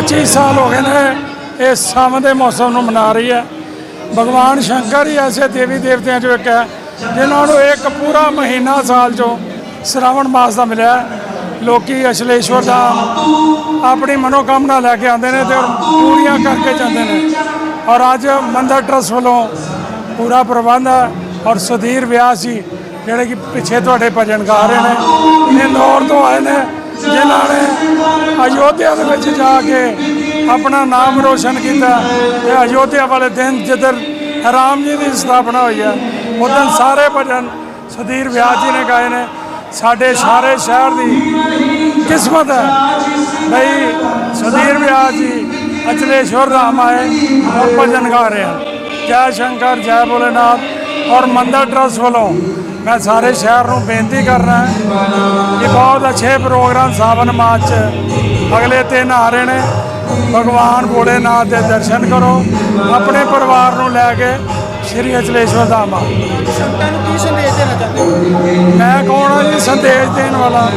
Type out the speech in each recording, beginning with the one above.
25 ਸਾਲ ਹੋ ਗਏ ਨੇ ਇਸ ਸਾਵਣ ਦੇ ਮੌਸਮ ਨੂੰ ਮਨਾ ਰਹੀ ਹੈ ਭਗਵਾਨ ਸ਼ੰਕਰ ਹੀ ਐਸੇ ਦੇਵੀ ਦੇਵਤਿਆਂ ਚੋਂ ਇੱਕ ਹੈ, ਜਿਨ੍ਹਾਂ ਨੂੰ ਇੱਕ ਪੂਰਾ ਮਹੀਨਾ ਸਾਲ ਚੋਂ ਸ਼ਰਾਵਣ ਮਾਸ ਦਾ ਮਿਲਿਆ ਹੈ। ਲੋਕੀ ਅਸ਼ਲੇਸ਼ਵਰ ਦਾ ਆਪਣੀ ਮਨੋਕਾਮਨਾ ਲੈ ਕੇ ਆਉਂਦੇ ਨੇ ਤੇ ਪੂਰੀਆਂ ਕਰਕੇ ਜਾਂਦੇ ਨੇ ਔਰ ਅੱਜ ਮੰਦਰ ਟਰਸਟ ਵੱਲੋਂ ਪੂਰਾ ਪ੍ਰਬੰਧ ਹੈ ਔਰ ਸੁਧੀਰ ਵਿਆਸ ਜੀ ਜਿਹੜੇ ਕਿ ਪਿੱਛੇ ਤੁਹਾਡੇ ਭਜਨ ਗਾ ਰਹੇ ਨੇ ਇੰਦੌਰ ਤੋਂ ਆਏ ਨੇ, ਜਿਨ੍ਹਾਂ ਨੇ ਅਯੋਧਿਆ ਦੇ ਵਿੱਚ ਜਾ ਕੇ ਆਪਣਾ ਨਾਮ ਰੋਸ਼ਨ ਕੀਤਾ ਤੇ ਅਯੋਧਿਆ ਵਾਲੇ ਦਿਨ ਜਿੱਦਣ ਰਾਮ ਜੀ ਦੀ ਸਥਾਪਨਾ ਹੋਈ ਹੈ ਉਦੋਂ ਸਾਰੇ ਭਜਨ ਸੁਧੀਰ ਵਿਆਸ ਜੀ ਨੇ ਗਾਏ ਨੇ। ਸਾਡੇ ਸਾਰੇ ਸ਼ਹਿਰ ਦੀ ਕਿਸਮਤ ਹੈ ਬਈ ਸੁਧੀਰ ਵਿਆਸ ਜੀ, ਅਚਲੇਸ਼ਵਰ ਰਾਮ ਆਏ, ਭਜਨ ਗਾ ਰਹੇ ਹਨ। ਜੈ ਸ਼ੰਕਰ, ਜੈ ਭੋਲੇਨਾਥ। ਔਰ ਮੰਦਰ ਟਰਸਟ ਵੱਲੋਂ ਮੈਂ ਸਾਰੇ ਸ਼ਹਿਰ ਨੂੰ ਬੇਨਤੀ ਕਰਨਾ ਹੈ ਕਿ ਬਹੁਤ ਅੱਛੇ ਪ੍ਰੋਗਰਾਮ ਸਾਵਨ ਮਾਸ 'ਚ ਅਗਲੇ ਤਿੰਨ ਆ ਰਹੇ ਨੇ। ਭਗਵਾਨ ਭੋਲੇਨਾਥ ਦੇ ਦਰਸ਼ਨ ਕਰੋ ਆਪਣੇ ਪਰਿਵਾਰ ਨੂੰ ਲੈ ਕੇ ਸ਼੍ਰੀ ਅਚਲੇਸ਼ਵਰ ਧਾਮ ਆਓ ਸੰਗਤਾਂ ਨੂੰ ਕੀ ਸੰਦੇਸ਼ ਦੇਣਾ ਚਾਹੁੰਦੇ ਹੋ? ਮੈਂ ਕੌਣ ਹਾਂ ਜੀ? ਸੰਦੇਸ਼ ਦੇਣ ਵਾਲਾ।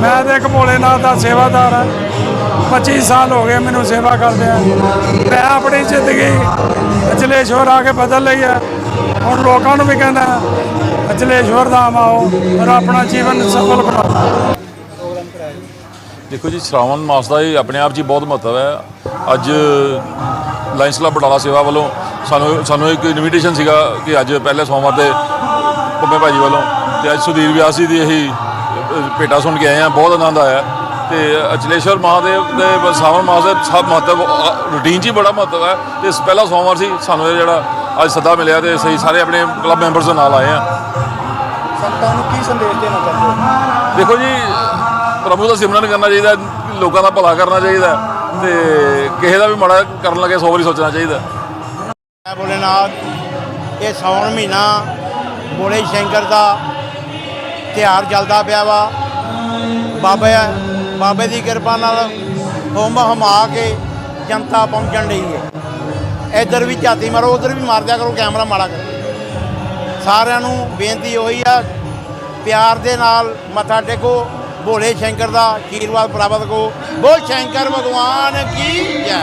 ਮੈਂ ਤਾਂ ਇੱਕ ਭੋਲੇਨਾਥ ਦਾ ਸੇਵਾਦਾਰ ਹਾਂ। 25 ਸਾਲ ਹੋ ਗਏ ਮੈਨੂੰ ਸੇਵਾ ਕਰਦੇ ਆ। ਮੈਂ ਆਪਣੀ ਜ਼ਿੰਦਗੀ ਅਚਲੇਸ਼ਵਰ ਆ ਕੇ ਬਦਲ ਲਈ ਹੈ। ਹੁਣ ਲੋਕਾਂ ਨੂੰ ਵੀ ਕਹਿੰਦਾ ਅਚਲੇਸ਼ਵਰ ਧਾਮ ਆਓ ਔਰ ਆਪਣਾ ਜੀਵਨ ਸਫਲ ਬਣਾਓ। ਦੇਖੋ ਜੀ, ਸ਼ਰਾਵਣ ਮਾਸ ਦਾ ਇਹ ਆਪਣੇ ਆਪ 'ਚ ਬਹੁਤ ਮਹੱਤਵ ਹੈ। ਅੱਜ ਲਾਇਨਸ ਕਲੱਬ ਬਟਾਲਾ ਸੇਵਾ ਵੱਲੋਂ ਸਾਨੂੰ ਸਾਨੂੰ ਇੱਕ ਇਨਵੀਟੇਸ਼ਨ ਸੀਗਾ ਕਿ ਅੱਜ ਪਹਿਲੇ ਸੋਮਵਾਰ ਤੇ ਪੰਮੇ ਭਾਜੀ ਵੱਲੋਂ ਤੇ ਅੱਜ ਸੁਧੀਰ ਵਿਆਸ ਜੀ ਦੀ ਇਹੀ ਭੇਟਾ ਸੁਣ ਕੇ ਆਏ ਆ ਬਹੁਤ ਆਨੰਦ ਆਇਆ। ਤੇ ਅਚਲੇਸ਼ਵਰ ਮਹਾਦੇਵ ਦੇ ਸਾਵਣ ਮਾਸ ਦੇ ਸਭ ਮਹੱਤਵ ਰੂਟੀਨ 'ਚ ਹੀ ਬੜਾ ਮਹੱਤਵ ਹੈ। ਤੇ ਇਸ ਪਹਿਲਾ ਸੋਮਵਾਰ ਸੀ, ਸਾਨੂੰ ਇਹ ਜਿਹੜਾ ਅੱਜ ਸੱਦਾ ਮਿਲਿਆ ਤੇ ਅਸੀਂ ਸਾਰੇ ਆਪਣੇ ਕਲੱਬ ਮੈਂਬਰਸ ਦੇ ਨਾਲ ਆਏ ਆ ਸੰਗਤਾਂ ਨੂੰ ਕੀ ਸੰਦੇਸ਼ ਦੇਣਾ ਚਾਹੁੰਦੇ ਦੇਖੋ ਜੀ ਪ੍ਰਭੂ ਦਾ ਸਿਮਰਨ ਕਰਨਾ ਚਾਹੀਦਾ ਲੋਕਾਂ ਦਾ ਭਲਾ ਕਰਨਾ ਚਾਹੀਦਾ ਤੇ ਕਿਸੇ ਦਾ ਵੀ ਮਾੜਾ ਕਰਨ ਲੱਗੇ ਸੌ ਵਾਰੀ ਸੋਚਣਾ ਚਾਹੀਦਾ। ਜੈ ਭੋਲੇਨਾਥ ਇਹ ਸਾਉਣ ਮਹੀਨਾ ਭੋਲੇ ਸ਼ੰਕਰ ਦਾ ਤਿਉਹਾਰ ਚੱਲਦਾ ਪਿਆ ਵਾ। ਬਾਬੇ ਬਾਬੇ ਦੀ ਕਿਰਪਾ ਨਾਲ ਹੁਮ ਹਮਾ ਕੇ ਜਨਤਾ ਪਹੁੰਚਣ ਲਈ ਹੈ। ਇੱਧਰ ਵੀ ਝਾਤੀ ਮਾਰੋ, ਉਧਰ ਵੀ ਮਾਰ ਦਿਆ ਕਰੋ, ਕੈਮਰਾ ਮਾੜਾ ਕਰੋ। ਸਾਰਿਆਂ ਨੂੰ ਬੇਨਤੀ ਉਹੀ ਆ, ਪਿਆਰ ਦੇ ਨਾਲ ਮੱਥਾ ਟੇਕੋ, ਭੋਲੇ ਸ਼ੰਕਰ ਦਾ ਆਸ਼ੀਰਵਾਦ ਪ੍ਰਾਪਤ ਕਰੋ। ਬੋਲ ਸ਼ੰਕਰ, ਭਗਵਾਨ ਕੀ ਜੈ।